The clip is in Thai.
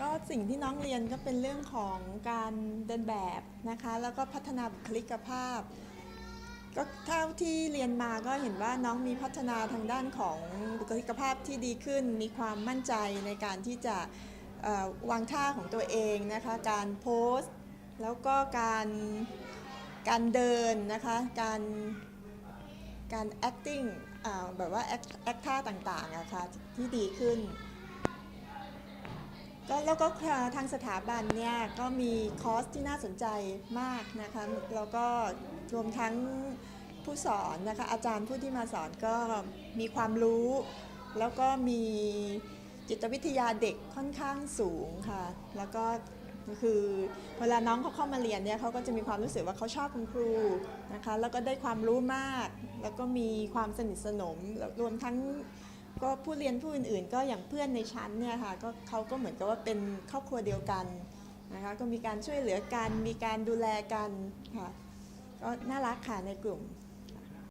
ก็สิ่งที่น้องเรียนก็เป็นเรื่องของการเดินแบบนะคะ แล้วก็พัฒนาบุคลิกภาพ ก็เท่าที่เรียนมาก็เห็นว่าน้องมีพัฒนาทางด้านของบุคลิกภาพที่ดีขึ้น มีความมั่นใจในการที่จะวางท่าของตัวเองนะคะ การโพสต์แล้วก็การการเดินนะคะ การการ acting แบบว่า act ท่าต่างๆอะค่ะที่ดีขึ้น ก็แล้วก็ทางสถาบันเนี่ยก็มีคอร์สที่น่าสนใจมากนะคะแล้วก็รวมทั้งผู้สอนนะคะอาจารย์ผู้ที่มาสอนก็มีความรู้ แล้วก็มีจิตวิทยาเด็กค่อนข้างสูงค่ะ แล้วก็คือเวลาน้องเขาเข้ามาเรียนเนี่ยเขาก็จะมีความรู้สึกว่าเขาชอบคุณครูนะคะแล้วก็ได้ความรู้มาก แล้วก็มีความสนิทสนมแล้วรวมทั้ง ก็ผู้เรียนผู้อื่นๆ ก็อย่างเพื่อนในชั้นเนี่ยค่ะก็เขาก็เหมือนกับว่าเป็นครอบครัวเดียวกันนะคะก็มีการช่วยเหลือกัน มีการดูแลกันค่ะก็น่ารักค่ะในกลุ่ม